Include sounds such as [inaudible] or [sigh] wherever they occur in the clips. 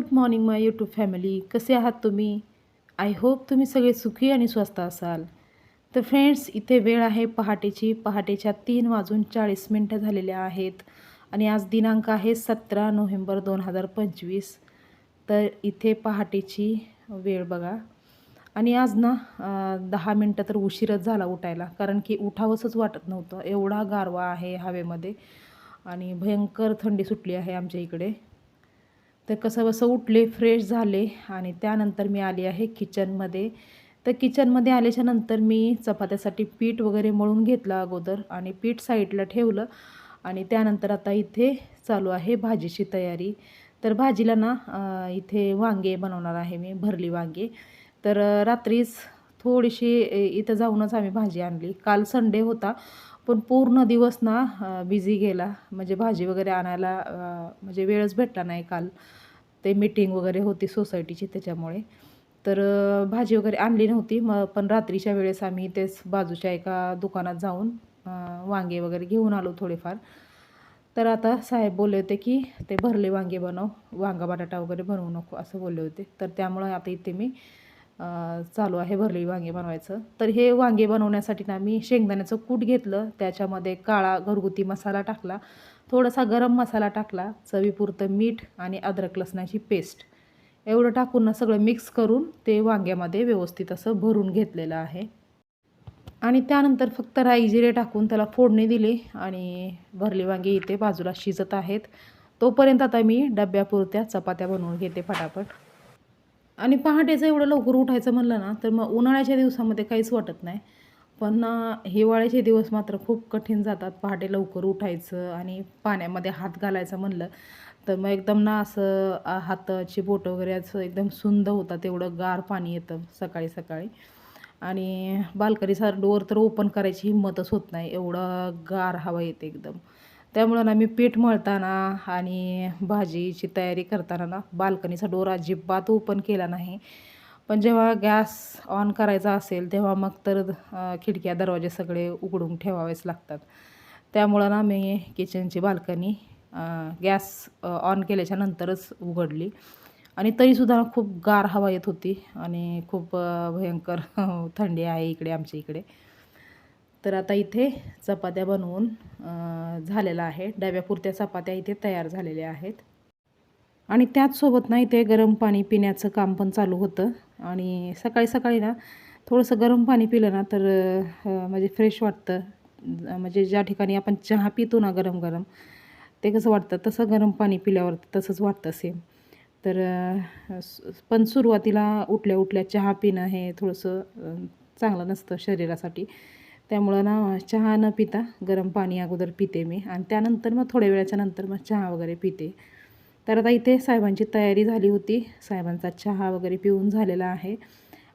Good morning my YouTube family. कसे आहात तुम्ही? आय होप तुम्ही सगळे सुखी आणि स्वस्त असाल. तर फ्रेंड्स इथे वेळ आहे पहाटेची. पहाटेच्या तीन वाजून चाळीस मिनटं झालेल्या आहेत आणि आज दिनांक आहे सतरा नोव्हेंबर दोन हजार पंचवीस. तर इथे पहाटेची वेळ बघा. आणि आज ना दहा मिनटं तर उशीरच झाला उठायला. कारण की उठावंसंच वाटत नव्हतं. एवढा गारवा आहे हवेमध्ये. आणि भयंकर थंडी सुटली आहे आमच्या इकडे. तर कसं बसं उठले फ्रेश झाले आणि त्यानंतर मी आली आहे किचनमध्ये तर किचनमध्ये आल्याच्यानंतर मी चपात्यासाठी पीठ वगैरे मळून घेतलं अगोदर आणि पीठ साईडला ठेवलं आणि त्यानंतर आता इथे चालू आहे भाजीची तयारी. तर भाजीला ना इथे वांगे बनवणार आहे मी भरली वांगे. तर रात्रीच थोडीशी इथं जाऊनच आम्ही भाजी आणली. काल संडे होता पण पूर्ण दिवस ना बिझी गेला. म्हणजे भाजी वगैरे आणायला म्हणजे वेळच भेटला नाही काल. ते मीटिंग वगैरे होती सोसायटीची त्याच्यामुळे. तर भाजी वगैरे आणली नव्हती. मग पण रात्रीच्या वेळेस आम्ही तेच बाजूच्या एका दुकानात जाऊन वांगे वगैरे घेऊन आलो थोडेफार. तर आता साहेब बोलले होते की ते भरले वांगे बनव. वांगा बटाटा वगैरे बनवू नको असं बोलले होते. तर त्यामुळं आता इथे मी चालू आहे भरली वांगे बनवायचं. तर हे वांगे बनवण्यासाठी ना मी शेंगदाण्याचं कूट घेतलं. त्याच्यामध्ये काळा घरगुती मसाला टाकला. थोडासा गरम मसाला टाकला चवीपुरतं मीठ आणि अद्रक लसणाची पेस्ट. एवढं टाकून ना सगळं मिक्स करून ते वांग्यामध्ये व्यवस्थित असं भरून घेतलेलं आहे. आणि त्यानंतर फक्त राई जिरे टाकून त्याला फोडणी दिली आणि भरली वांगी इथे बाजूला शिजत आहेत. तोपर्यंत आता मी डब्यापुरत्या चपात्या बनवून घेते फटाफट. आणि पहाटेचं एवढं लवकर उठायचं म्हणलं ना तर मग उन्हाळ्याच्या दिवसामध्ये काहीच वाटत नाही. पण हिवाळ्याचे दिवस मात्र खूप कठीण जातात. पहाटे लवकर उठायचं आणि पाण्यामध्ये हात घालायचं म्हणलं तर मग एकदम ना असं हाताची बोटं वगैरे असं एकदम सुंद होतात तेवढं गार पाणी येतं सकाळी सकाळी. आणि बाल्कनीचा डोअर तर ओपन करायची हिंमतच होत नाही एवढं गार हवा येते एकदम. त्यामुळं ना मी पीठ मळताना आणि भाजीची तयारी करताना ना बाल्कनीचा डोर अजिबात ओपन केला नाही. पण जेव्हा गॅस ऑन करायचा असेल तेव्हा मग तर खिडक्या दरवाजे सगळे उघडून ठेवावेच लागतात. त्यामुळं ना मी किचनची बाल्कनी गॅस ऑन केल्याच्या नंतरच उघडली. आणि तरीसुद्धा खूप गार हवा येत होती आणि खूप भयंकर [laughs] थंडी आहे इकडे आमच्या इकडे. तर आता इथे चपात्या बनवून अं, झालेला आहे. डब्यापुरत्या चपात्या इथे तयार झालेल्या आहेत. आणि त्याचसोबत ना इथे गरम पाणी पिण्याचं काम पण चालू होतं. आणि सकाळी सकाळी ना थोडंसं गरम पाणी पिलं ना तर म्हणजे फ्रेश वाटतं. म्हणजे ज्या ठिकाणी आपण चहा पितो ना गरम गरम ते कसं वाटतं? तसं गरम पाणी पिल्यावर तसंच वाटतं सेम तर पण सुरुवातीला उठल्या उठल्या चहा पिणं हे थोडंसं चांगलं नसतं शरीरासाठी. त्यामुळं ना चहा न पिता गरम पाणी अगोदर पिते मी. आणि त्यानंतर मग थोड्या वेळाच्या नंतर मग चहा वगैरे पिते. तर आता इथे साहेबांची तयारी झाली होती. साहेबांचा चहा वगैरे पिऊन झालेला आहे.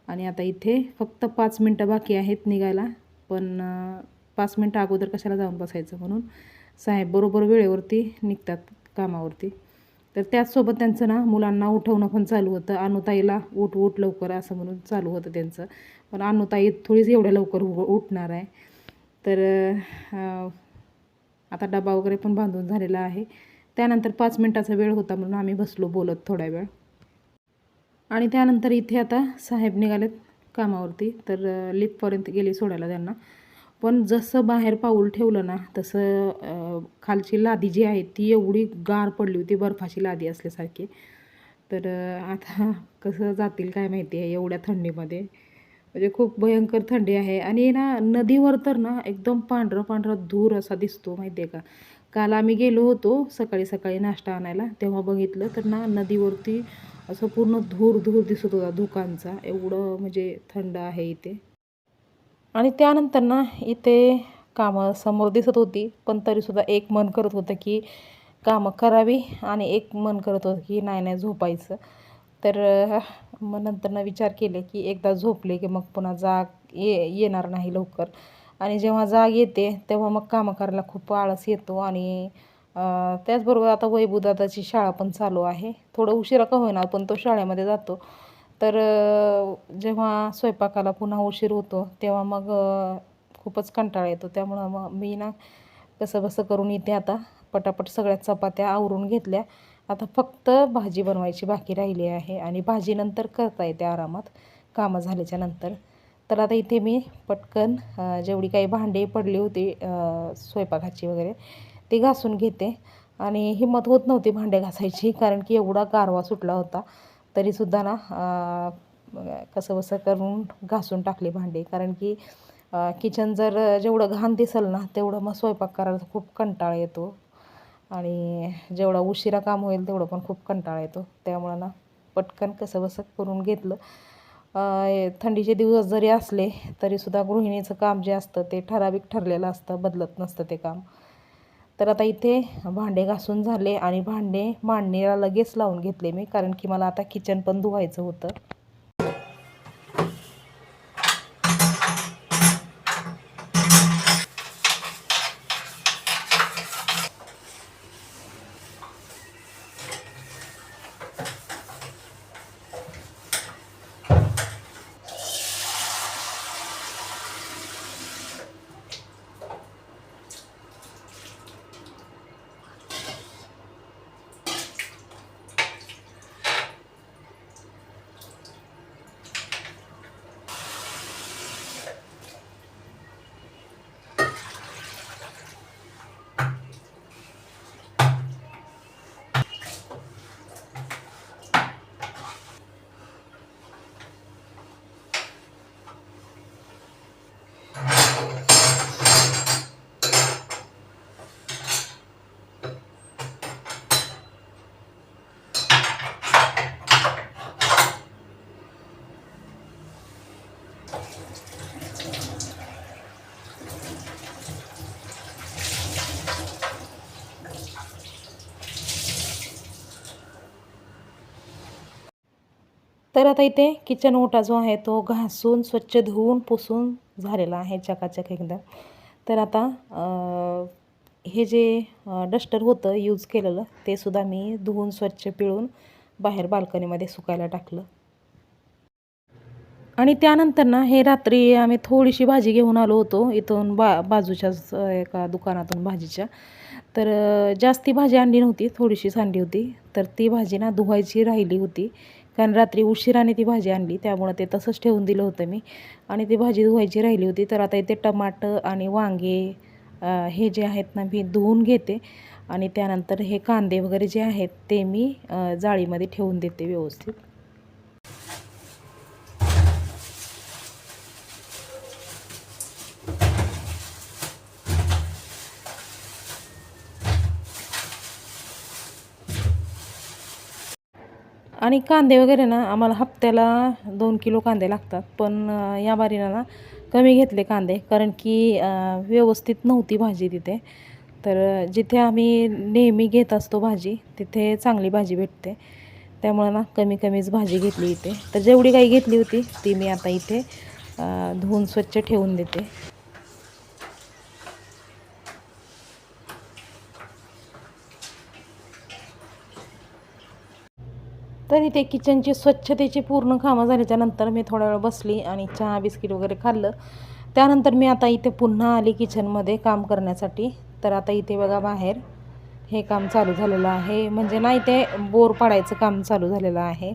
आणि आता इथे फक्त पाच मिनटं बाकी आहेत निघायला. पण पाच मिनटं अगोदर कशाला जाऊन बसायचं म्हणून? साहेब बरोबर वेळेवरती निघतात कामावरती. तर त्याचसोबत त्यांचं ना मुलांना उठवणं पण चालू होतं. अनुताईला उठ उठ लवकर असं म्हणून चालू होतं त्यांचं. पण अनुताई थोडीच एवढ्या लवकर उ उठणार आहे. तर आता डबा वगैरे पण बांधून झालेला आहे. त्यानंतर पाच मिनटाचा वेळ होता म्हणून आम्ही बसलो बोलत थोडा वेळ. आणि त्यानंतर इथे आता साहेब निघालेत कामावरती तर लिफ्टपर्यंत गेली सोडायला त्यांना. पण जसं बाहेर पाऊल ठेवलं ना तसं खालची लादी जी आहे ती एवढी गार पडली होती बर्फाची लादी असल्यासारखी. तर आता कसं जातील काय माहिती आहे एवढ्या थंडीमध्ये. म्हणजे खूप भयंकर थंडी आहे. आणि ना नदीवर तर ना एकदम पांढरं पांढरा धूर असा दिसतो माहिती आहे का? काल आम्ही गेलो होतो सकाळी सकाळी नाश्ता आणायला तेव्हा बघितलं तर ना नदीवरती असं पूर्ण धूर धूर दिसत होता धुकांचा. एवढं म्हणजे थंड आहे इथे. आणि त्यानंतर ना इथे कामं समोर दिसत होती पण तरीसुद्धा एक मन करत होतं की कामं करावी आणि एक मन करत होतं की नाही नाही झोपायचं. तर मग नंतर ना विचार केले की एकदा झोपले की मग पुन्हा जाग ये येणार नाही लवकर. आणि जेव्हा जाग येते तेव्हा मग कामं करायला खूप आळस येतो आणि त्याचबरोबर आता वैभवदादाची शाळा पण चालू आहे. थोडं उशिरा का होईना पण तो शाळेमध्ये जातो. तर जेव्हा स्वयंपाकाला पुन्हा उशीर होतो तेव्हा मग खूपच कंटाळा येतो. त्यामुळं मग मी ना कसं बसं करून येते आता. पटापट सगळ्या चपात्या आवरून घेतल्या. आता फक्त भाजी बनवायची बाकी राहिली आहे आणि भाजीनंतर करता येते आरामात. कामं झाल्याच्यानंतर. तर आता इथे मी पटकन जेवढी काही भांडी पडली होती स्वयंपाकाची वगैरे ती घासून घेते. आणि हिंमत होत नव्हती भांडे घासायची कारण की एवढा गारवा सुटला होता. तरीसुद्धा ना कसं बसं करून घासून टाकली भांडी. कारण की किचन जर जेवढं घाण दिसेल ना तेवढं मग स्वयंपाक करायला खूप कंटाळा येतो. आणि जेवढा उशिरा काम होईल तेवढं पण खूप कंटाळा येतो. त्यामुळं ना पटकन कसं बसं करून घेतलं. थंडीचे दिवस जरी असले तरीसुद्धा गृहिणीचं काम जे असतं ते ठराविक ठरलेलं असतं बदलत नसतं ते काम. तर आता इथे भांडे घासून झाले आणि भांडे मांडणीला लगेच लावून घेतले मी कारण की मला आता किचन पण धुवायचं होतं. तर आता इथे किचन ओटा जो आहे तो घासून स्वच्छ धुवून पुसून झालेला आहे चकाचक एकदम तर आता हे जे डस्टर होतं यूज केलेलं ते सुद्धा मी धुवून स्वच्छ पिळून बाहेर बाल्कनीमध्ये सुकायला टाकलं. आणि त्यानंतर ना हे रात्री आम्ही थोडीशी भाजी घेऊन आलो होतो इथून बा बाजूच्याच एका दुकानातून भाजीच्या. तर जास्ती भाजी आणली नव्हती थोडीशीच आणली होती. तर ती भाजी ना धुवायची राहिली होती. कारण रात्री उशिराने ती भाजी आणली त्यामुळं ते तसंच ठेवून दिलं होतं मी. आणि ती भाजी धुवायची राहिली होती तर आता इथे टमाटर आणि वांगे हे जे आहेत ना मी धुवून घेते. आणि त्यानंतर हे कांदे वगैरे जे आहेत ते मी जाळीमध्ये ठेवून देते व्यवस्थित. आणि कांदे वगैरे ना आम्हाला हप्त्याला दोन किलो कांदे लागतात. पण या बारीनं ना कमी घेतले कांदे कारण की व्यवस्थित नव्हती भाजी तिथे. तर जिथे आम्ही नेहमी घेत असतो भाजी तिथे चांगली भाजी भेटते. त्यामुळं ना कमी कमीच भाजी घेतली इथे. तर जेवढी काही घेतली होती ती मी आता इथे धुवून स्वच्छ ठेवून देते. तर इथे किचनची स्वच्छतेची पूर्ण कामं झाल्याच्यानंतर मी थोडा वेळ बसली आणि चहा बिस्किट वगैरे खाल्लं. त्यानंतर मी आता इथे पुन्हा आली किचनमध्ये काम करण्यासाठी. तर आता इथे बघा बाहेर हे काम चालू झालेलं आहे. म्हणजे नाही ते बोर पाडायचं काम चालू झालेलं आहे.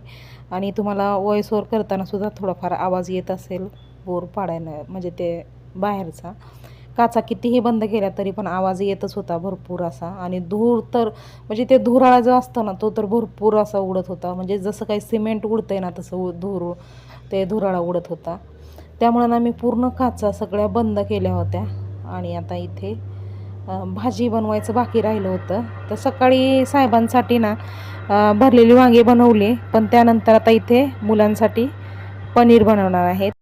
आणि तुम्हाला वॉइस करतानासुद्धा थोडाफार आवाज येत असेल बोर पाडायला म्हणजे ते बाहेरचा. काचा कितीही बंद केल्या तरी पण आवाज येतच होता भरपूर असा. आणि धूर तर म्हणजे ते धुराळा जो असतो ना तो तर भरपूर असा उडत होता. म्हणजे जसं काही सिमेंट उडतंय ना तसं उ- धूर ते धुराळा उडत होता. त्यामुळे ना मी पूर्ण काचा सगळ्या बंद केल्या होत्या. आणि आता इथे भाजी बनवायचं बाकी राहिलं होतं. तर सकाळी साहेबांसाठी ना भरलेली वांगे बनवले. पण त्यानंतर आता इथे मुलांसाठी पनीर बनवणार आहेत.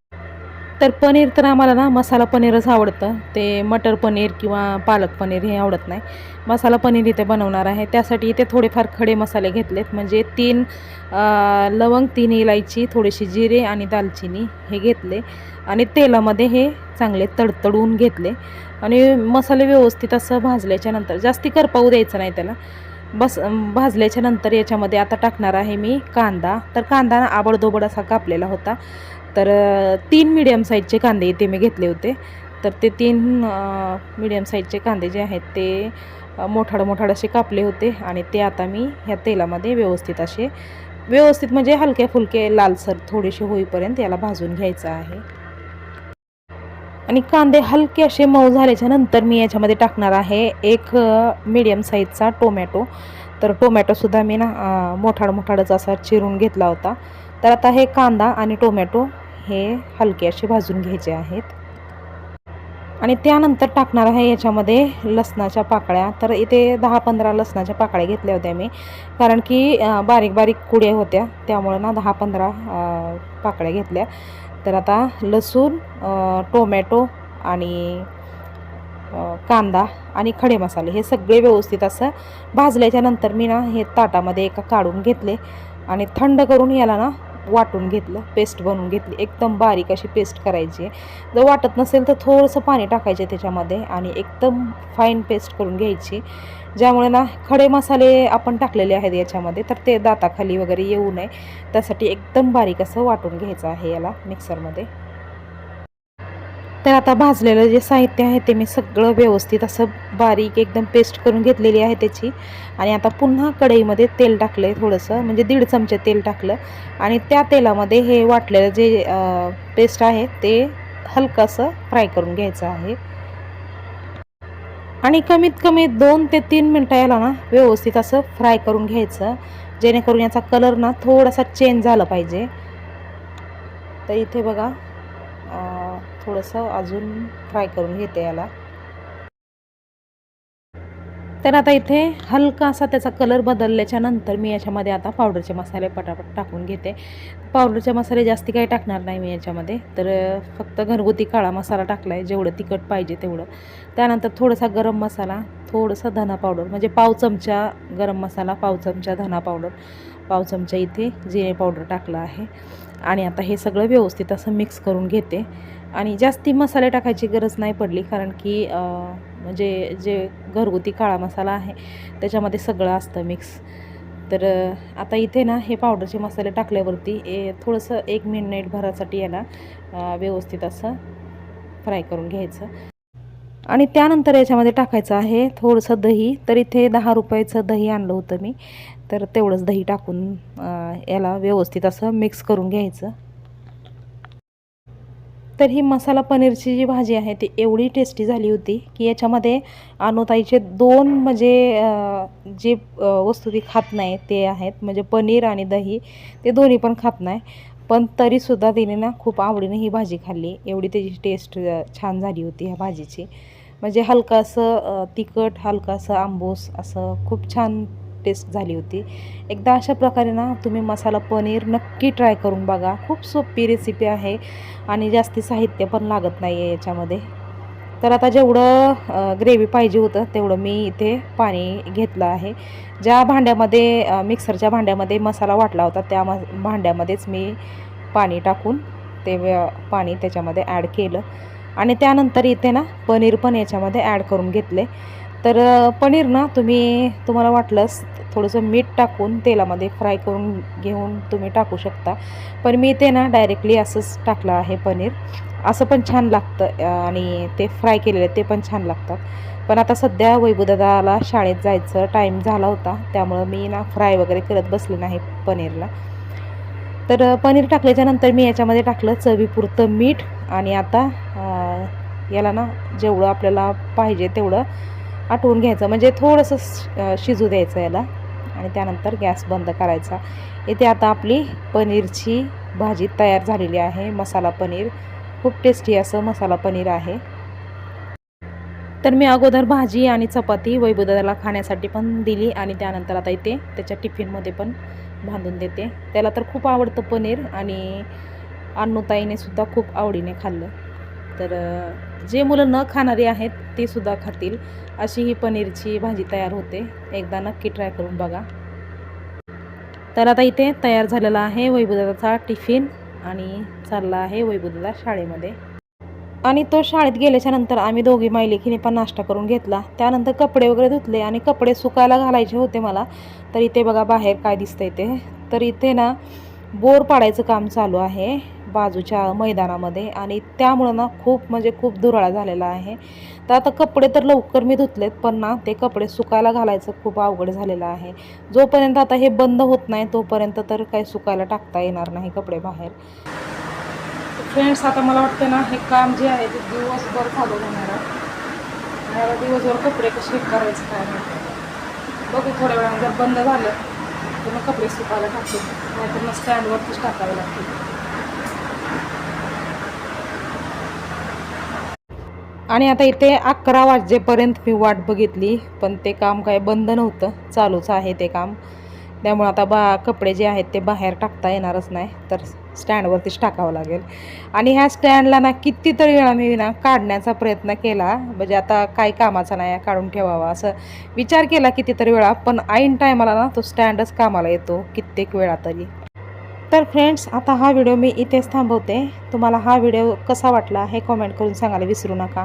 तर पनीर तर आम्हाला ना मसाला पनीरच आवडतं. ते मटर पनीर किंवा पालक पनीर हे आवडत नाही. मसाला पनीर इथे बनवणार आहे. त्यासाठी इथे थोडेफार खडे मसाले घेतलेत. म्हणजे तीन लवंग तीन इलायची थोडीशी जिरे आणि दालचिनी हे घेतले. आणि तेलामध्ये हे चांगले तडतडून घेतले. आणि मसाले व्यवस्थित असं भाजल्याच्या नंतर जास्ती करपावू द्यायचं नाही त्याला. बस भाजल्याच्यानंतर भाजल्याच्या नंतर याच्यामध्ये आता टाकणार आहे मी कांदा. तर कांदा आबडधोबड असा कापलेला होता. तर तीन मीडियम साईजचे कांदे इथे मी घेतले होते. तर ते तीन मीडियम साईजचे कांदे जे आहेत ते मोठाड मोठाड असे कापले होते आणि ते आता मी ह्या तेलामध्ये व्यवस्थित असे व्यवस्थित म्हणजे हलके फुलके लालसर थोडेसे होईपर्यंत याला भाजून घ्यायचं आहे. आणि कांदे हलके असे मऊ झाल्याच्यानंतर मी याच्यामध्ये टाकणार आहे एक मीडियम साईजचा टोमॅटो. तर टोमॅटोसुद्धा मी ना मोठाड मोठाडच असा चिरून घेतला होता. तर आता हे कांदा आणि टोमॅटो हे हलके असे भाजून घ्यायचे आहेत. आणि त्यानंतर टाकणार आहे याच्यामध्ये लसणाच्या पाकळ्या. तर इथे दहा पंधरा लसणाच्या पाकळ्या घेतल्या होत्या मी. कारण की बारीक बारीक कुड्या होत्या. त्यामुळं ना दहा पंधरा पाकळ्या घेतल्या. तर आता लसूण टोमॅटो आणि कांदा आणि खडे मसाले हे सगळे व्यवस्थित असं भाजल्याच्या नंतर मी ना हे ताटामध्ये एका काढून घेतले. आणि थंड करून याला ना वाटून घेतलं पेस्ट बनवून घेतली. एकदम बारीक अशी पेस्ट करायची. आहे जर वाटत नसेल तर थोडंसं पाणी टाकायचे त्याच्यामध्ये आणि एकदम फाईन पेस्ट करून घ्यायची. ज्यामुळे ना खडे मसाले आपण टाकलेले आहेत याच्यामध्ये तर ते दाताखाली वगैरे येऊ नये. त्यासाठी एकदम बारीक असं वाटून घ्यायचं आहे याला मिक्सरमध्ये तर आता भाजलेलं जे साहित्य आहे ते मी सगळं व्यवस्थित असं बारीक एकदम पेस्ट करून घेतलेली आहे त्याची. आणि आता पुन्हा कढईमध्ये तेल टाकलं आहे थोडंसं म्हणजे दीड चमचे तेल टाकलं. आणि त्या तेलामध्ये हे वाटलेलं जे पेस्ट आहे ते हलकंसं फ्राय करून घ्यायचं आहे. आणि कमीत कमी दोन ते तीन मिनटं याला ना व्यवस्थित असं फ्राय करून घ्यायचं जेणेकरून याचा कलर ना थोडासा चेंज झाला पाहिजे. तर इथे बघा थोडंसं अजून फ्राय करून घेते याला. तर आता इथे हलका असा त्याचा कलर बदलल्याच्या नंतर मी याच्यामध्ये आता पावडरचे मसाले पटापट टाकून घेते. पावडरचे मसाले जास्ती काही टाकणार नाही मी याच्यामध्ये. तर फक्त घरगुती काळा मसाला टाकला आहे जेवढं तिखट पाहिजे तेवढं. त्यानंतर थोडासा गरम मसाला थोडासा धना पावडर म्हणजे पाव चमचा गरम मसाला पाव चमचा धना पावडर पाव चमचा इथे जिरे पावडर टाकलं आहे. आणि आता हे सगळं व्यवस्थित असं मिक्स करून घेते. आणि जास्ती मसाले टाकायची गरज नाही पडली कारण की म्हणजे जे घरगुती काळा मसाला आहे त्याच्यामध्ये सगळं असतं मिक्स तर आता इथे ना हे पावडरचे मसाले टाकल्यावरती ए थोडंसं एक मिनिट भरासाठी याला व्यवस्थित असं फ्राय करून घ्यायचं. आणि त्यानंतर याच्यामध्ये टाकायचं आहे थोडंसं दही. तर इथे दहा रुपयाचं दही आणलं होतं मी. तर तेवढंच दही टाकून याला व्यवस्थित असं मिक्स करून घ्यायचं. तर ही मसाला पनीरची जी भाजी आहे ती एवढी टेस्टी झाली होती की याच्यामध्ये अनुताईचे दोन म्हणजे जे वस्तू ती खात नाही ते आहेत. म्हणजे पनीर आणि दही ते दोन्ही पण खात नाही. पण तरीसुद्धा तिने ना खूप आवडीने ही भाजी खाल्ली. एवढी त्याची टेस्ट छान झाली होती ह्या भाजीची. म्हणजे हलकासं तिखट हलकासं आंबूस असं खूप छान टेस्ट झाली होती. एकदा अशा प्रकारे ना तुम्ही मसाला पनीर नक्की ट्राय करून बघा. खूप सोपी रेसिपी आहे आणि जास्ती साहित्य पण लागत नाही आहे याच्यामध्ये. तर आता जेवढं ग्रेव्ही पाहिजे होतं तेवढं मी इथे पाणी घेतलं आहे. ज्या भांड्यामध्ये मिक्सरच्या भांड्यामध्ये मसाला वाटला होता त्या म भांड्यामध्येच मी पाणी टाकून ते पाणी त्याच्यामध्ये ॲड केलं. आणि त्यानंतर इथे ना पनीर पण याच्यामध्ये ॲड करून घेतले. तर पनीर ना तुम्ही तुम्हाला वाटलंच थोडंसं मीठ टाकून तेलामध्ये फ्राय करून घेऊन तुम्ही टाकू शकता. पण मी ते ना डायरेक्टली असंच टाकलं आहे पनीर. असं पण छान लागतं आणि ते फ्राय केलेले ते पण छान लागतात. पण आता सध्या वैभूदादाला शाळेत जायचं टाईम झाला होता त्यामुळं मी ना फ्राय वगैरे करत बसले नाही पनीरला. तर पनीर टाकल्याच्या नंतर मी याच्यामध्ये टाकलं चवीपुरतं मीठ आणि आता याला ना जेवढं आपल्याला पाहिजे तेवढं आटवून घ्यायचं. म्हणजे थोडंसं शिजू द्यायचं याला आणि त्यानंतर गॅस बंद करायचा. इथे आता आपली पनीरची भाजी तयार झालेली आहे. मसाला पनीर. खूप टेस्टी असं मसाला पनीर आहे. तर मी अगोदर भाजी आणि चपाती वैभवदादाला खाण्यासाठी पण दिली आणि त्यानंतर आता इथे त्याच्या टिफिनमध्ये पण बांधून देते. त्याला तर खूप आवडतं पनीर आणि अन्नूताईने सुद्धा खूप आवडीने खाल्लं. तर जे मुलं न खाणारी आहेत ते सुद्धा खातील. अशी ही पनीरची भाजी तयार होते. एकदा नक्की ट्राय करून बघा. तर आता इथे तयार झालेला आहे वैभुदाचा टिफिन आणि चालला आहे वैभवदादा शाळेमध्ये. आणि तो शाळेत गेल्याच्यानंतर आम्ही दोघी मायलेखीने पण नाश्ता करून घेतला. त्यानंतर कपडे वगैरे धुतले आणि कपडे सुकायला घालायचे होते मला. तर इथे बघा बाहेर काय दिसतंय ते. तर इथे ना बोर पाडायचं काम चालू आहे. बाजूच्या मैदानामध्ये आणि त्यामुळं ना खूप म्हणजे खूप दुराळा झालेला आहे. तर आता कपडे तर लवकर मी धुतलेत पण ना ते कपडे सुकायला घालायचं खूप अवघड झालेलं आहे. जोपर्यंत आता हे बंद होत नाही तोपर्यंत तर काही सुकायला टाकता येणार नाही कपडे बाहेर. फ्रेंड्स आता मला वाटतं ना हे काम जे आहे ते दिवसभर चालू होणार आहे. दिवसभर कपडे कसे करायचं काय नाही बघू थोड्या वेळाने जर बंद झालं तर मग कपडे सुकायला टाकते नाहीतर मग स्टँडवरतीच टाकावे लागतील. आणि आता इथे अकरा वाजेपर्यंत मी वाट बघितली पण ते काम काय बंद नव्हतं. चालूच आहे ते काम. त्यामुळे आता बा कपडे जे आहेत ते बाहेर टाकता येणारच नाही तर स्टँडवरतीच टाकावं लागेल. आणि ह्या स्टँडला ना कितीतरी वेळा मी ना काढण्याचा प्रयत्न केला म्हणजे आता काय कामाचा नाही काढून ठेवावा असं विचार केला कितीतरी वेळा पण ऐन टायमाला ना तो स्टँडच कामाला येतो कित्येक वेळा तरी. तर फ्रेंड्स आता हा व्हिडिओ मी इथेच थांबवते. तुम्हाला हा व्हिडिओ कसा वाटला हे कॉमेंट करून सांगायला विसरू नका.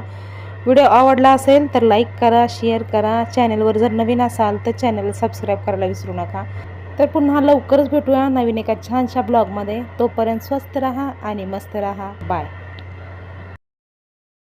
व्हिडिओ आवडला असेल तर लाईक करा शेअर करा. चॅनलवर जर नवीन असाल तर चॅनल सबस्क्राईब करायला विसरू नका. तर पुन्हा लवकरच भेटूया नवीन एका छानशा ब्लॉगमध्ये तोपर्यंत स्वस्त राहा आणि मस्त राहा. बाय